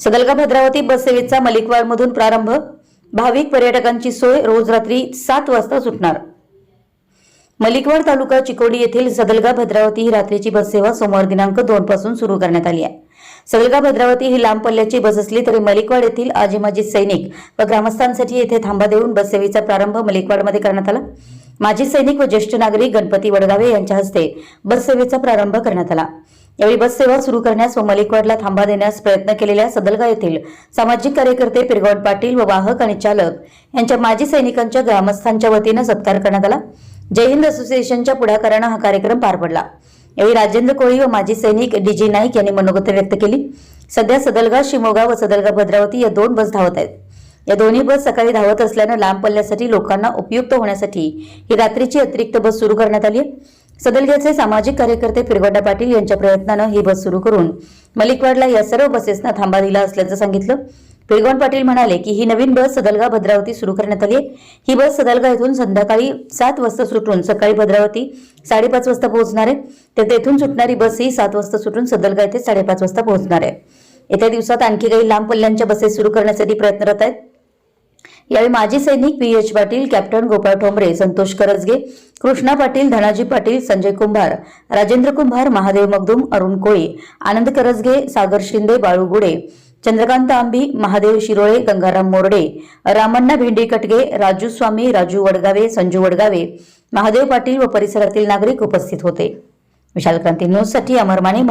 सदलगा भद्रावती बस सेवेचा मलिकवाडमधून प्रारंभ. भाविक पर्यटकांची सोय रोज रात्री सात वाजता सुटणार. मलिकवाड तालुका चिकोडी येथील सदलगा भद्रावती ही रात्रीची बससेवा सोमवार दिनांक दोन पासून सुरू करण्यात आली आहे. सदलगा भद्रावती ही लांब पल्ल्याची बस असली तरी मलिकवाड येथील आजीमाजी सैनिक व ग्रामस्थांसाठी येथे थांबा देऊन बससेवेचा प्रारंभ मलिकवाडमध्ये करण्यात आला. माजी सैनिक व ज्येष्ठ नागरिक गणपती वडगावे यांच्या हस्ते बससेवेचा प्रारंभ करण्यात आला. यावेळी बससेवा सुरू करण्यास व मलिकवाडला थांबा देण्यास प्रयत्न केलेल्या सदलगा येथील सामाजिक कार्यकर्ते पिरगॉड पाटील व वाहक आणि चालक यांच्या माजी सैनिकांच्या ग्रामस्थांच्या वतीनं सत्कार करण्यात आला. जय हिंद असोसिएशनच्या पुढाकारानं हा कार्यक्रम पार पडला. यावेळी राजेंद्र कोळी व माजी सैनिक डी जी नाईक यांनी मनोगत व्यक्त केली. सध्या सदलगा शिमोगा व सदलगा भद्रावती या दोन बस धावत आहेत. या दोन्ही बस सकाळी धावत असल्यानं लांब पल्ल्यासाठी लोकांना उपयुक्त होण्यासाठी ही रात्रीची अतिरिक्त बस सुरू करण्यात आली आहे. सदलग्याचे सामाजिक कार्यकर्ते फिरगोडा पाटील यांच्या प्रयत्नानं ही बस सुरू करून मलिकवाडला या सर्व बसेसना थांबा दिला असल्याचं सांगितलं. पिरगोण पाटील म्हणाले की ही नवीन बस सदलगा भद्रावती सुरू करण्यात आली आहे. ही बस सदलगा येथून संध्याकाळी सात वाजता सुटून सकाळी भद्रावती साडेपाच वाजता पोहोचणार आहे. तर तेथून सुटणारी बस ही सात वाजता सुटून सदलगा येथे साडेपाच वाजता पोहोचणार आहे. येत्या दिवसात आणखी काही लांब पल्ल्यांच्या बसेस सुरू करण्यासाठी प्रयत्नरत आहेत. यावेळी माजी सैनिक P H Patil captain Gopal Thombare Santosh Karajge Krishna Patil Dhanaji Patil Sanjay Kumbhar Rajendra Kumbhar Mahadev Magdum Arun Koli Anand Karajge Sagar Shinde Balu Gude Chandrakant Ambi Mahadev Shirole Gangaram मोरडे Ramana भेंडी कटगे राजू स्वामी राजू वडगावे संजू वडगावे महादेव पाटील व परिसरातील नागरिक उपस्थित होते. विशाल क्रांती न्यूजसाठी अमर माने